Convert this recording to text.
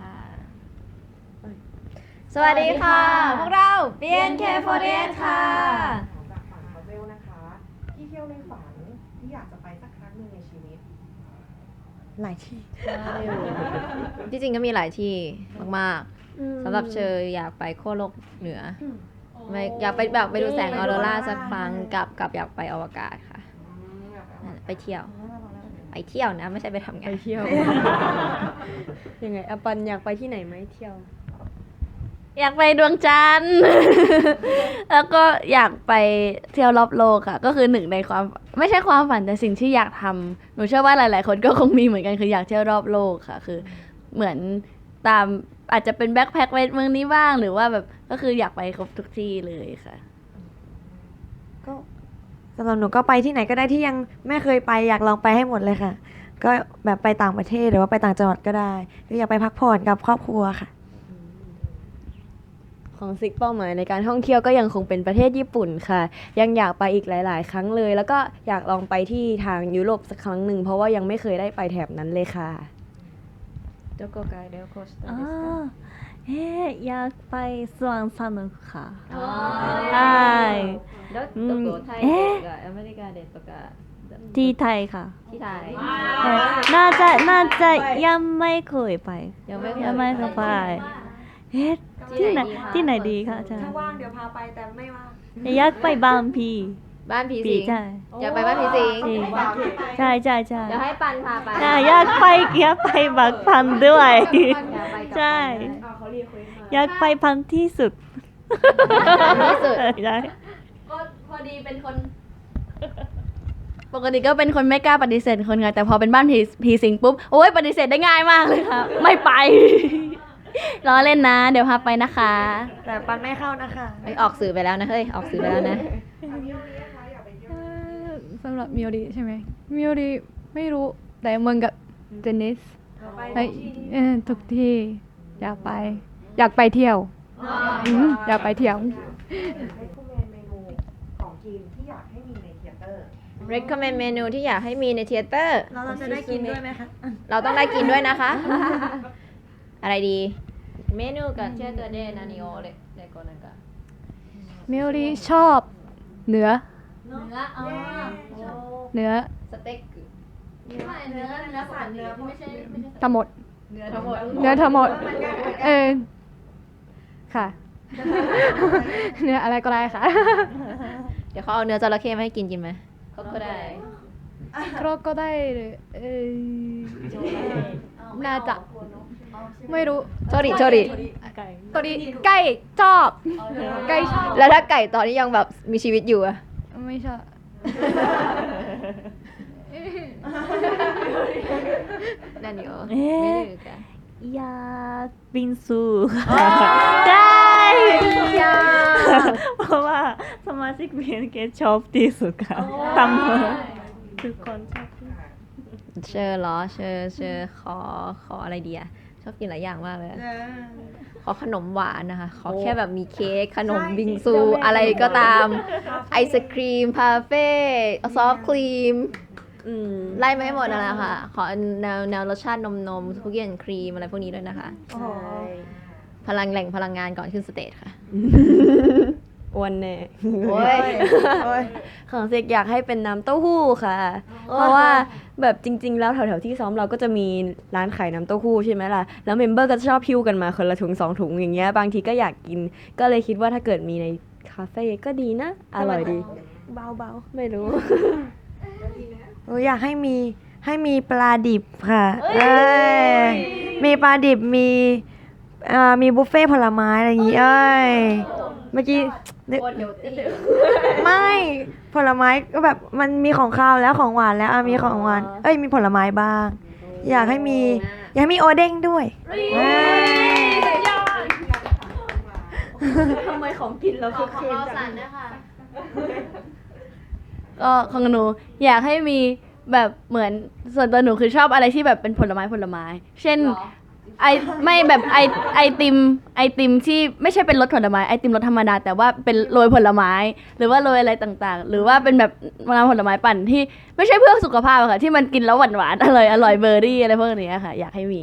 ค่ะสวัสดีค่ะ พวกเรา BNK48 ค่ะถามจากฝั่งมาเวลนะคะ ที่เที่ยวในฝันที่อยากจะไปสักครั้งหนึ่งในชีวิต หลายที่ที่จริงก็มีหลายที่มากๆสำหรับเชออยากไปขั้วโลกเหนืออไม่อยากไปแบบไปดูแสงออโรราสักครั้งกับกับอยากไปอวกาศค่ะ ไปเที่ยว ไปเที่ยวนะ ไม่ใช่ไปทำงาไปนเที่ยว ยังไงอปันอยากไปที่ไหนไหมเที่ยว อยากไปดวงจันทร์ แล้วก็อยากไปเที่ยวรอบโลกค่ะ ก็คือหนึ่งในความไม่ใช่ความฝันแต่สิ่งที่อยากทำหนูเชื่อว่าหลาย ๆ คนก็คงมีเหมือนกันคืออยากเที่ยวรอบโลกค่ะ คือ เหมือนตามอาจจะเป็นแบ็คแพ็คไปเมืองนี้บ้างหรือว่าแบบก็คืออยากไปครบทุกที่เลยค่ะ ก็สำหรับหนูก็ไปที่ไหนก็ได้ที่ยังไม่เคยไปอยากลองไปให้หมดเลยค่ะ ก็แบบไปต่างประเทศหรือว่าไปต่างจังหวัดก็ได้หรืออยากไปพักผ่อนกับครอบครัวค่ะ ของซิกเป้าหมายในการท่องเที่ยวก็ยังคงเป็นประเทศญี่ปุ่นค่ะ ยังอยากไปอีกหลาย ๆ ครั้งเลย แล้วก็อยากลองไปที่ทางยุโรปสักครั้งหนึ่งเพราะว่ายังไม่เคยได้ไปแถบนั้นเลยค่ะโดโกไกเดโคสตาอ่าเดสกาเอ๊ะอยากไปสวนสนุกค่ะอ๋ อใช่แล้วโดโกไทยเอ๊ะกับอเมริกาเดตกาที่ไทยค่ะที่ไทยเอ๊ะน่าจะน่าจะยังไม่เคยไป ยังไม่เคยยังไม่เคยไป เอ๊ะที่ไหนที่ไหนดีคะอาจารถ้าย์ว่างเดี๋ยวพาไปแต่ไม่ว่างอยากไปบางพีบ้านผีปีสิงใช่อยากไปบ้านผีสิงจริงใช่ใช่ใช่เดี๋ยวให้ปันพาไปอะอยากไปอยากไปบางพันด้วยอยากไปกับใช่ปันนะอยากไปพันที่สุดที่สุดใช่ก็พอดีเป็นคน ปกติก็เป็นคนไม่กล้าปฏิเสธคนไงแต่พอเป็นบ้านผีผีสิงปุ๊บโอ้ยปฏิเสธได้ง่ายมากเลยค่ะไม่ไป ล้อเล่นนะ เดี๋ยวพาไปนะคะแต่ปันไม่เข้านะคะ เอ้ยออกสื่อไปแล้วนะเฮ้ยออกสื่อไปแล้วนะ สำหรับมิโอริใช่ไหมมิโอริไม่รู้แต่เหมือนกับเจนนิสไปเออทุกที่อยากไป อยากไปเที่ยวมอยากไปเที่ยว recommend เมนูที่อยากให้มีในเทเตอร์ เราเราจะได้กินด้วยไหมคะเราต้องได้กินด้วยนะคะ อะไรดี เมนูกับเชตัวเดนานิโอเลเดโกนังกะมิโอริชอบ เนื้อ เนื้ออ๋อเนื้อสเต็กไม่เนื้อเนื้อปกติที่ไม่ใช่ไม่ใช่ทั้งหมด เนื้อทั้งหมดเนื้อทั้งหมด เออค่ะ เนื้ออะไรก็ได้ค่ะ เดี๋ยวเขาเอาเนื้อจระเข้มาให้กินกินไหม เขาก็ได้โครก็ได้เออน่าจะ ไม่รู้โชริโชริตัวนี้ใกล้ชอบใกล้ชอบแล้วถ้าไก่ตอนนี้ยังแบบมีชีวิตอยู่อะไม่ชอบนานิโอเอ๊ะเมนูกะอยากบินสู่ใช่ เพราะว่าสมาชิกเบียนเกชอบที่สุดค่ะทำทุกคนชอบที่เชอร์เหรอเชอร์เชอร์ขอขออะไรดีอะชอบกินหลายอย่างมากเลยอะขอขนมหวานนะคะ ขอแค่แบบมีเค้กขนมใช่บิงซูเดี๋ยวแม่อะไรก็ตาม ไอศครีมพาเฟ่ซอฟต์ครีมอืมไล่มาให้หมดนั่นแหละค่ะขอแนวแนวรสชาตินมนมคุกกี้แอนด์ครีมอะไรพวกนี้ด้วยนะคะโอ้โห พลังแหล่งพลังงานก่อนขึ้นสเตจค่ะ อ้วนแน่ โอ้ยโอ้ย ของซิกอยากให้เป็นน้ำเต้าหู้ค่ะ เพราะว่าแบบจริง ๆ แล้วแถวๆที่ซ้อมเราก็จะมีร้านขายน้ำเต้าหู้ใช่ไหมล่ะ แล้วเมมเบอร์ก็จะชอบพิ้วกันมาคนละถุงสองถุงอย่างเงี้ย บางทีก็อยากกิน ก็เลยคิดว่าถ้าเกิดมีในคาเฟ่ก็ดีนะ อร่อยดี เบาๆไม่รู้ โอ้ยอยากให้มีให้มีปลาดิบค่ะ เอ้ย มีปลาดิบมี อ่ามีบุฟเฟ่ต์ผลไม้อะไรอย่างงี้เอ้ยเมื่อกี้นึกไม่ผลไม้ก็แบบมันมีของข้าวแล้วของหวานแล้วอะมีของหวาน เอ้ยมีผลไม้บ้าง อยากให้มี อยากให้มีโอเด้งด้วยเอ้ยทำไมของกินเราของของเราสั่นนะคะก็ของหนูอยากให้มีแบบเหมือนส่วนตัวหนูคือชอบอะไรที่แบบเป็นผลไม้ผลไม้ เช่น ไอไม่แบบไอไอติมไอติมที่ไม่ใช่เป็นรสผลไม้ไอติมรสธรรมดาแต่ว่าเป็นโรยผลไม้ หรือว่าโรยอะไรต่างๆ หรือว่าเป็นแบบน้ำผลไม้ปั่นที่ไม่ใช่เพื่อสุขภาพอะค่ะที่มันกินแล้วหวานๆอร่อยอร่อยเบอร์รี่อะไรพวกนี้ค่ะ อยากให้มี